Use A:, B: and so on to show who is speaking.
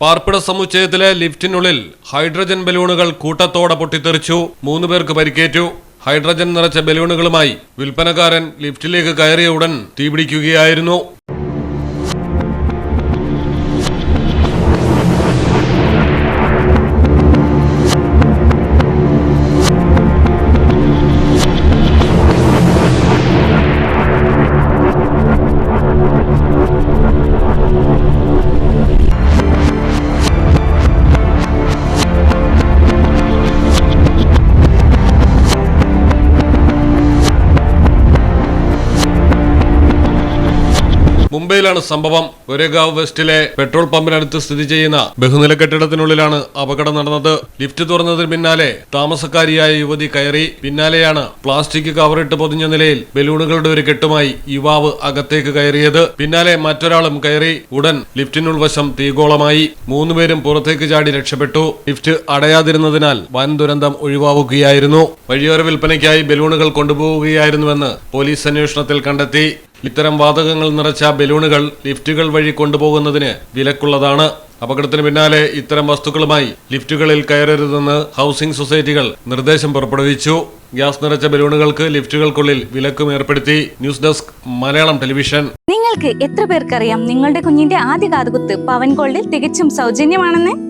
A: പാർപ്പിട സമുച്ചയത്തിലെ ലിഫ്റ്റിനുള്ളിൽ ഹൈഡ്രജൻ ബലൂണുകൾ കൂട്ടത്തോടെ പൊട്ടിത്തെറിച്ചു. മൂന്ന് പേർക്ക് പരിക്കേറ്റു. ഹൈഡ്രജൻ നിറച്ച ബലൂണുകളുമായി വിൽപ്പനക്കാരൻ ലിഫ്റ്റിലേക്ക് കയറിയ ഉടൻ തീപിടിക്കുകയായിരുന്നു. മുംബൈയിലാണ് സംഭവം. ഒരേഗാവ് വെസ്റ്റിലെ പെട്രോൾ പമ്പിനടുത്ത് സ്ഥിതി ചെയ്യുന്ന ബഹുനില കെട്ടിടത്തിനുള്ളിലാണ് അപകടം നടന്നത്. ലിഫ്റ്റ് തുറന്നതിന് പിന്നാലെ താമസക്കാരിയായ യുവതി കയറി. പിന്നാലെയാണ് പ്ലാസ്റ്റിക് കവറിട്ട് പൊതിഞ്ഞ നിലയിൽ ബലൂണുകളുടെ ഒരു കെട്ടുമായി യുവാവ് അകത്തേക്ക് കയറിയത്. പിന്നാലെ മറ്റൊരാളും കയറി. ഉടൻ ലിഫ്റ്റിനുൾവശം തീഗോളമായി മൂന്നുപേരും പുറത്തേക്ക് ചാടി രക്ഷപ്പെട്ടു. ലിഫ്റ്റ് അടയാതിരുന്നതിനാൽ വൻ ദുരന്തം ഒഴിവാവുകയായിരുന്നു. വഴിയോര വിൽപ്പനയ്ക്കായി ബലൂണുകൾ കൊണ്ടുപോവുകയായിരുന്നുവെന്ന് പോലീസ് അന്വേഷണത്തിൽ കണ്ടെത്തി. ഇത്തരം വാതകങ്ങൾ നിറച്ച ബലൂണുകൾ ലിഫ്റ്റുകൾ വഴി കൊണ്ടുപോകുന്നതിന് വിലക്കുള്ളതാണ്. അപകടത്തിന് പിന്നാലെ ഇത്തരം വസ്തുക്കളുമായി ലിഫ്റ്റുകളിൽ കയറരുതെന്ന് ഹൗസിംഗ് സൊസൈറ്റികൾ നിർദ്ദേശം പുറപ്പെടുവിച്ചു. ഗ്യാസ് നിറച്ച ബലൂണുകൾക്ക് ലിഫ്റ്റുകൾക്കുള്ളിൽ വിലക്കും ഏർപ്പെടുത്തി. News desk Malayalam television.
B: നിങ്ങൾക്ക് എത്ര പേർക്കറിയാം നിങ്ങളുടെ കുഞ്ഞിന്റെ ആദ്യ കാതുകുത്ത് പവൻ ഗോൾഡിൽ തികച്ചും സൗജന്യമാണെന്ന്?